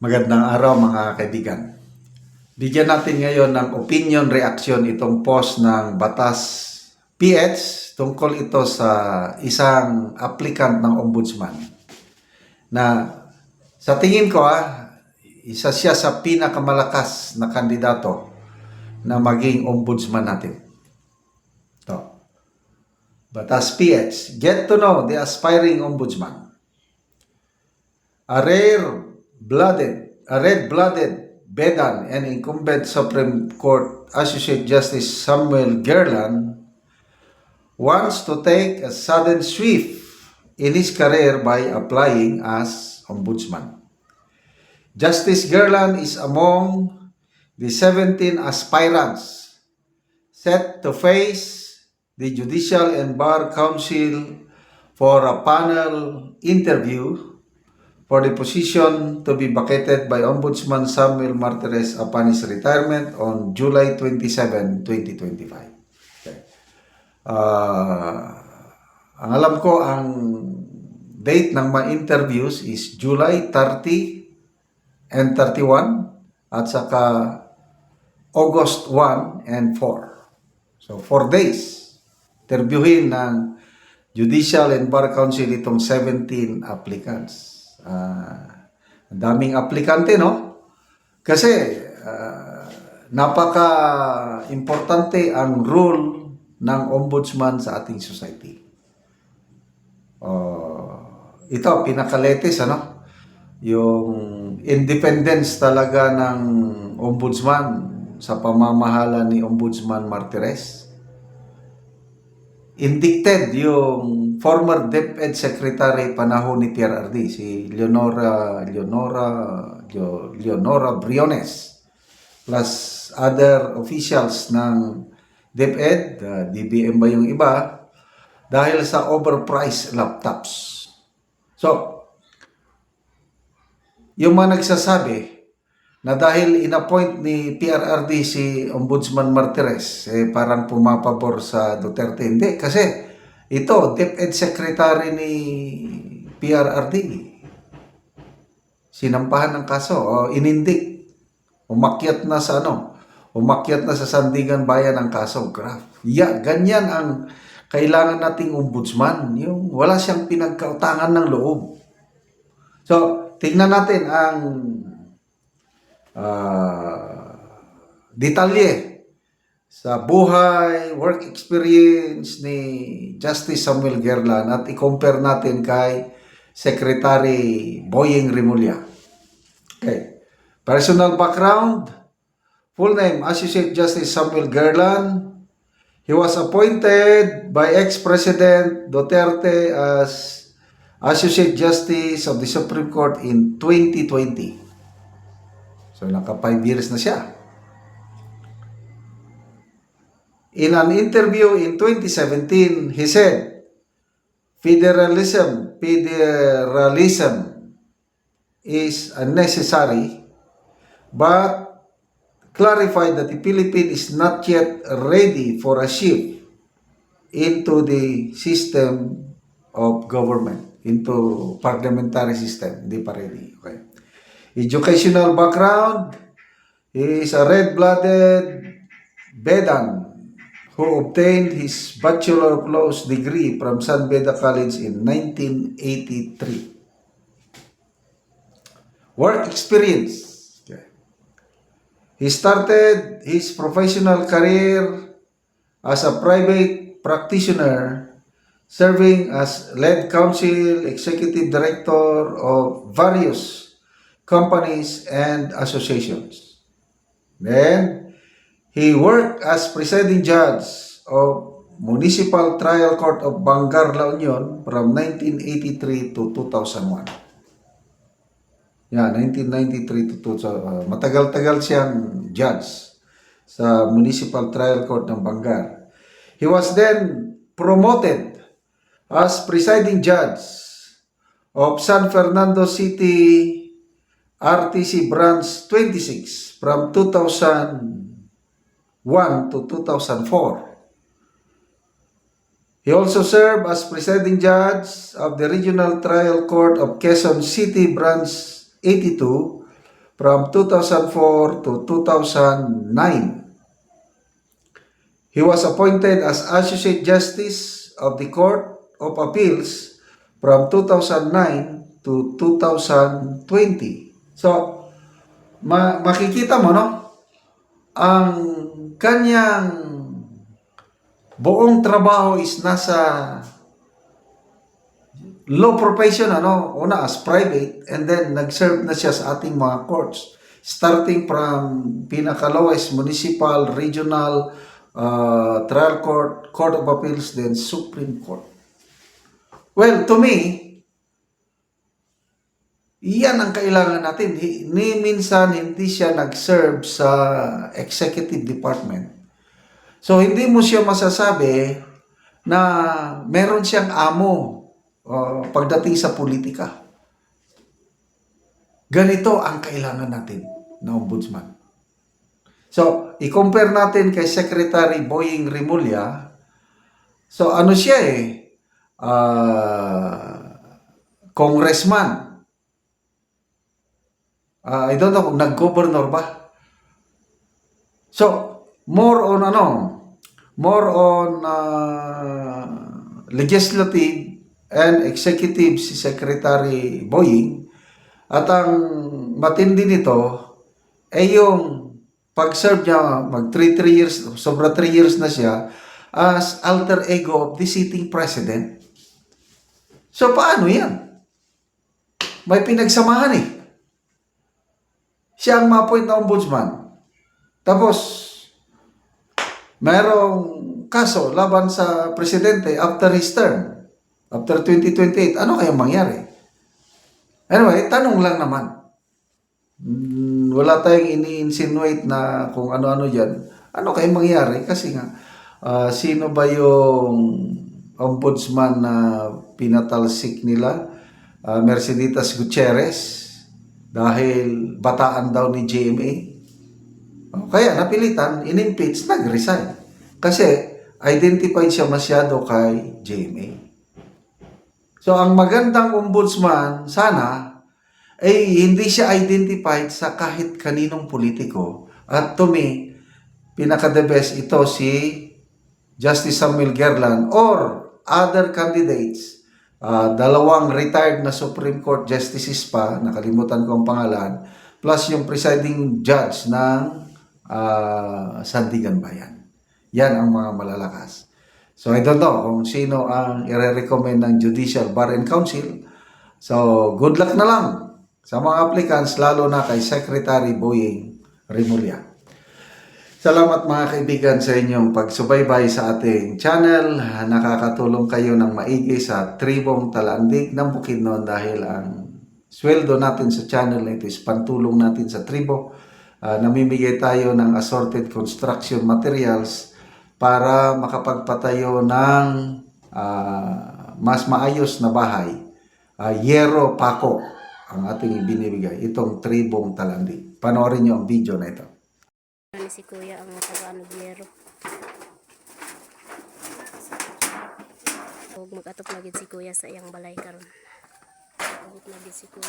Magandang araw mga kaibigan. Bigyan natin ngayon ng opinion reaction itong post ng Batas PH tungkol ito sa isang applicant ng ombudsman na sa tingin ko ah, isa siya sa pinakamalakas na kandidato na maging ombudsman natin. To. Batas PH, get to know the aspiring ombudsman. A rare-blooded, a red-blooded Bedan and incumbent Supreme Court Associate Justice Samuel Gerland wants to take a sudden swift in his career by applying as ombudsman. Justice Gerland is among the 17 aspirants set to face the Judicial and Bar Council for a panel interview for the position to be vacated by Ombudsman Samuel Martires upon his retirement on July 27, 2025. Okay. Ah, ang alam ko, ang date ng mga interviews is July 30 and 31 at saka August 1 and 4. So, 4 days. Interviewin ng Judicial and Bar Council itong 17 applicants. Ang daming aplikante, no? Kasi ah, napaka-importante ang role ng ombudsman sa ating society. Oh, ito, pinakaletes, ano? Yung independence talaga ng ombudsman sa pamamahala ni Ombudsman Martires. Indicted yung former DepEd Secretary panahon ni PRRD, si Leonora, Leonora, Leo- Leonora Briones, plus other officials ng DepEd, uh, DBM ba yung iba, dahil sa overpriced laptops. So, yung mga nagsasabi na dahil inappoint ni PRRD si Ombudsman Martires, eh, parang pumapabor sa Duterte. Hindi, kasi ito, DepEd Secretary ni PRRD. Sinampahan ng kaso, o inindik. Umakyat na sa ano, umakyat na sa Sandigan Bayan ang kaso. Graph. Yeah, ganyan ang kailangan nating ombudsman. Yung wala siyang pinagkautangan ng loob. So, tingnan natin ang ah, detalye sa buhay, work experience ni Justice Samuel Gerlan at i-compare natin kay Secretary Boyeng Rimulya. Okay. Personal background, full name, Associate Justice Samuel Gerlan. He was appointed by ex-President Duterte as Associate Justice of the Supreme Court in 2020. So, naka 5 years na siya. In an interview in 2017, he said, Federalism, federalism is unnecessary, but clarified that the Philippines is not yet ready for a shift into the system of government, into parliamentary system. Hindi pa ready. Educational background, he is a red-blooded Vedan who obtained his Bachelor of Laws degree from San Beda College in 1983. Work experience. Okay. He started his professional career as a private practitioner serving as lead counsel, executive director of various companies and associations. Then, he worked as presiding judge of Municipal Trial Court of Bangar, La Union from 1983 to 2001. Yeah, 1993 to 2000. uh, matagal-tagal siyang judge sa Municipal Trial Court ng Bangar. He was then promoted as presiding judge of San Fernando City RTC Branch 26 from 2001 to 2004. He also served as presiding judge of the Regional Trial Court of Quezon City Branch 82 from 2004 to 2009. He was appointed as Associate Justice of the Court of Appeals from 2009 to 2020. So, ma- makikita mo, no? Ang kanyang buong trabaho is nasa law profession, ano, una as private, and then nag-serve na siya sa ating mga courts. Starting from pinaka-lowest municipal, regional, uh, trial court, court of appeals, then Supreme Court. Well, to me, iyan ang kailangan natin. Ni minsan hindi siya nag-serve sa executive department. So hindi mo siya masasabi na meron siyang amo uh, pagdating sa politika. Ganito ang kailangan natin na ombudsman. So, i-compare natin kay Secretary Boying Rimulya. So, ano siya eh? Ah, congressman. Ah, I don't know nag-governor ba. So, more on ano, more on uh, legislative and executive si Secretary Boying at ang matindi nito ay yung pag-serve niya, mag 3 years, sobra 3 years na siya as alter ego of the sitting president. So, paano yan? May pinagsamahan eh. Siya ang ma-appoint na ombudsman. Tapos, mayroong kaso laban sa presidente after his term, after 2028. Ano kaya mangyari? Anyway, tanong lang naman. Mm, wala tayong ini-insinuate na kung ano-ano dyan. Ano kaya mangyari? Kasi nga, ah, sino ba yung ombudsman na pinatalsik nila? Ah, Merceditas Gutierrez dahil bataan daw ni GMA. O, Kaya napilitan, in-impeach, nag-resign. Kasi identified siya masyado kay GMA. So ang magandang ombudsman sana ay hindi siya identified sa kahit kaninong politiko. At to me, pinaka-the best ito si Justice Samuel Gerland or other candidates. Ah, dalawang retired na Supreme Court justices pa, nakalimutan ko ang pangalan, plus yung presiding judge ng ah, Sandigan Bayan. Yan ang mga malalakas. So I don't know kung sino ang i-recommend ng Judicial Bar and Council. So good luck na lang sa mga applicants, lalo na kay Secretary Boying Rimulya. Salamat mga kaibigan sa inyong pagsubaybay sa ating channel. Nakakatulong kayo ng maigi sa tribong talandig ng Bukidnon dahil ang sweldo natin sa channel na ito is pantulong natin sa tribo. Ah, namimigay tayo ng assorted construction materials para makapagpatayo ng ah, mas maayos na bahay. Ah, yero pako ang ating ibinibigay. Itong tribong talandig. Panoorin niyo ang video na ito. Ano si Kuya ang taga Nubiero. Huwag mag-atop na gid si Kuya sa iyang balay karon. Na gid si Kuya.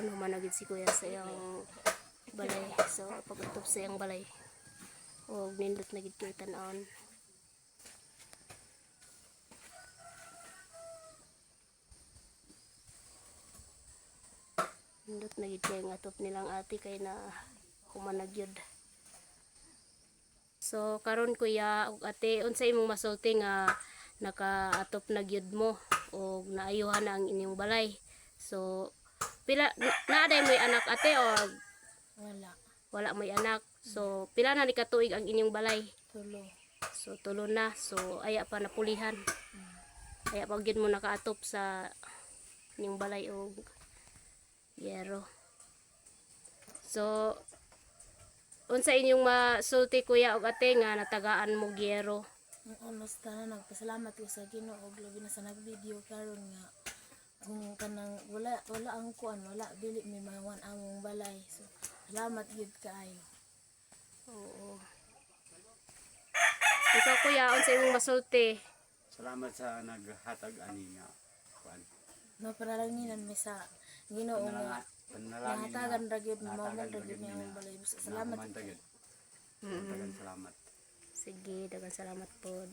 Karon human na gid si Kuya sa iyang balay. So pag-atop sa iyang balay. Ug nindot na gid kay tan-awon. Nindot na gid kay ang atop nilang ate kay na humanag yun. So karon kuya ug ate unsa imong masulti nga nakaatop na gyud mo o naayuhan na ang inyong balay. So pila naaday mo anak ate o Wala. wala may anak. So pila na ni katuig ang inyong balay. Tulo. So tulo na. So aya pa napulihan. Aya pa gyud mo nakaatop sa inyong balay og yero. So unsa inyong masulti kuya og ate nga natagaan mo gyero? Ang unos na nagpasalamat ko sa Ginoo og labi na sa nagvideo karon nga kung kanang wala wala ang kuan wala dili may mawan among balay so salamat gid kaayo Oo. Ikaw kuya, unsa imong masulti? Salamat sa naghatag ani nga kuan. no para lang ninan may sa Ginoo nga Panalangin nahatagan ra gyud mo nahatagan ra gyud gyud ni among balay salamat Salamat. Mm. Salamat. Sige, dagang salamat po.